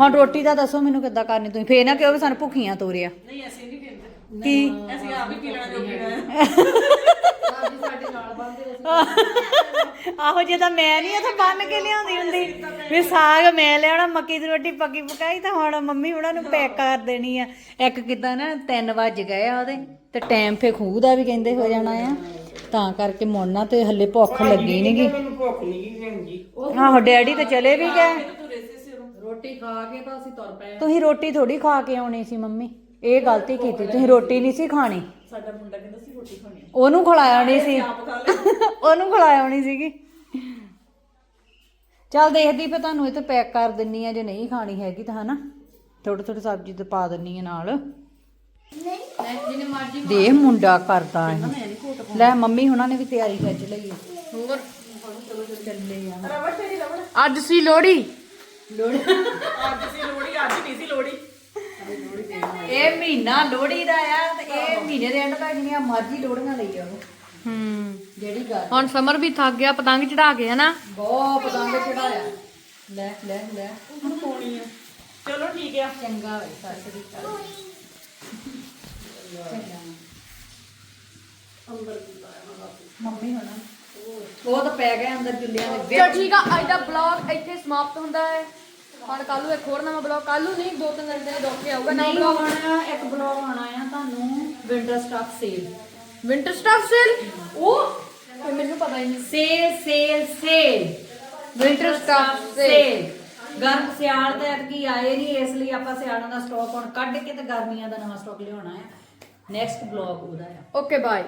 ਹੁਣ ਰੋਟੀ ਦਾ ਦੱਸੋ ਮੈਨੂੰ ਕਿੱਦਾਂ ਕਰਨੀ ਤੁਸੀਂ ਫੇਰ ਨਾ ਕਿਉਂ ਵੀ ਸਾਨੂੰ ਭੁੱਖੀਆਂ ਤੋਰਿਆ। ਨਹੀਂ ਅਸੀਂ ਨਹੀਂ ਪੀਂਦੇ। ਕੀ? ਸਾਡੇ ਨਾਲ ਬੰਦੇ ਆਹੋ ਜੇ ਤਾਂ ਮੈਂ ਨਹੀਂ ਤਾਂ ਬੰਨ ਕੇ ਲਿਆਉਂਦੀ ਹੁੰਦੀ। ਵੀ ਸਾਗ ਮੈਂ ਲਿਆਉਣਾ ਮੱਕੀ ਦੀ ਰੋਟੀ ਪੱਕੀ ਪਕਾਈ ਤਾਂ ਹੁਣ ਮੰਮੀ ਉਹਨਾਂ ਨੂੰ ਪੈਕ ਕਰ ਦੇਣੀ ਆ। ਇੱਕ ਕਿਦਾਂ ਨਾ 3 ਵਜ ਗਏ ਆ ਉਹਦੇ ਤੇ ਟਾਈਮ ਫੇ ਖੂਹ ਦਾ ਵੀ ਕਹਿੰਦੇ ਹੋ ਜਾਣਾ ਆ। ਤਾਂ ਕਰਕੇ ਮੁੜਨਾ ਤੇ ਹੱਲੇ ਭੁੱਖ ਲੱਗੀ ਨਹੀਂਗੀ ਮੈਨੂੰ ਭੁੱਖ ਨਹੀਂ ਗਈ ਭੈਣ ਜੀ। ਆਹੋ ਡੈਡੀ ਤੇ ਚਲੇ ਵੀ ਗਏ। ਰੋਟੀ ਖਾ ਕੇ ਤਾਂ ਅਸੀਂ ਤੁਰ ਪਏ ਤੁਸੀਂ ਰੋਟੀ ਥੋੜੀ ਖਾ ਕੇ ਆਉਣੀ ਸੀ ਮੰਮੀ। ਇਹ ਗਲਤੀ ਕੀਤੀ। ਤੁਸੀਂ ਰੋਟੀ ਨਹੀਂ ਸੀ ਖਾਣੀ। ਸਾਡਾ ਮੁੰਡਾ ਕਹਿੰਦਾ ਸੀ ਰੋਟੀ ਖਾਣੀ ਉਹਨੂੰ ਖਿਲਾਇਆ ਨਹੀਂ ਸੀ। ਉਹਨੂੰ ਖਿਲਾਇਆ ਨਹੀਂ ਸੀਗੀ। ਚੱਲ ਦੇਖਦੀ ਫੇ ਤੁਹਾਨੂੰ ਇਹ ਤੇ ਪੈਕ ਕਰ ਦਿੰਨੀ ਆ। ਜੇ ਨਹੀਂ ਖਾਣੀ ਹੈਗੀ ਤਾਂ ਹਨਾ। ਥੋੜੀ ਥੋੜੀ ਸਬਜ਼ੀ ਤੇ ਪਾ ਦਿੰਨੀ ਆ ਨਾਲ। ਦੇ ਮੁੰਡਾ ਕਰਦਾ ਹੈ ਲੈ ਮੰਮੀ ਹੁਣਾਂ ਨੇ ਵੀ ਤਿਆਰੀ ਖਿੱਚ ਲਈ ਹੈ। ਹੋਰ? ਚੱਲੇ ਆ ਅੱਜ ਸੀ ਲੋਹੜੀ ਇਹ ਮਹੀਨਾ ਲੋਹੜੀ ਦਾ ਆ ਤੇ ਇਹ ਮਹੀਨੇ ਦੇ ਐਂਡ ਤੱਕ ਮਰਜ਼ੀ ਲੋਹੜੀਆਂ ਲਈ ਜਾਓ ਹੂੰ। ਜਿਹੜੀ ਗੱਲ। ਹੁਣ ਸਮਰ ਵੀ ਥੱਕ ਗਿਆ ਪਤੰਗ ਚੜਾ ਕੇ ਹਨਾ? ਬਹੁਤ ਪਤੰਗ ਚੜਾਇਆ। ਲੈ ਲੈ ਲੈ। ਚਲੋ ਠੀਕ ਆ। ਚੰਗਾ ਹੋਏ ਸਤਿ ਸ੍ਰੀ ਅਕਾਲ। ਮੰਮੀ ਹੋਣਾ। ਉਹ ਤਾਂ ਪੈ ਗਏ ਅੰਦਰ ਚੁੱਲਿਆਂ ਦੇ ਚਲੋ ਠੀਕ ਆ ਅੱਜ ਦਾ ਬਲੌਗ ਇੱਥੇ ਸਮਾਪਤ ਹੁੰਦਾ ਹੈ। ਹੁਣ ਕੱਲ ਨੂੰ ਇੱਕ ਹੋਰ ਨਵਾਂ ਬਲੌਗ ਕੱਲ ਨੂੰ ਨਹੀਂ ਦੋ ਤਿੰਨ ਦਿਨ ਦੇ ਰੋਕ ਕੇ ਆਊਗਾ ਨਵਾਂ ਨਹੀਂ ਬਲੌਗ ਹੁਣ ਇੱਕ ਬਲੌਗ ਆਣਾ ਆ ਤੁਹਾਨੂੰ winter stock sale winter staff sale ਉਹ? ਇਹ ਮੈਨੂੰ ਪਤਾ ਹੀ ਨਹੀਂ। Sale sale sale winter staff sale sale ਗਰਮ ਸਿਆਲ ਤੇ ਅਤਕੀ ਆਏ ਨਹੀਂ ਇਸ ਲਈ ਆਪਾਂ ਸਿਆਲਾਂ ਦਾ ਸਟਾਕ ਹੁਣ ਕੱਢ ਕੇ ਤੇ ਗਰਮੀਆਂ ਦਾ ਨਵਾਂ ਸਟਾਕ ਲਿਆਉਣਾ ਹੈ ਨੈਕਸਟ ਬਲੌਗ ਉਹਦਾ ਆ ਓਕੇ ਬਾਏ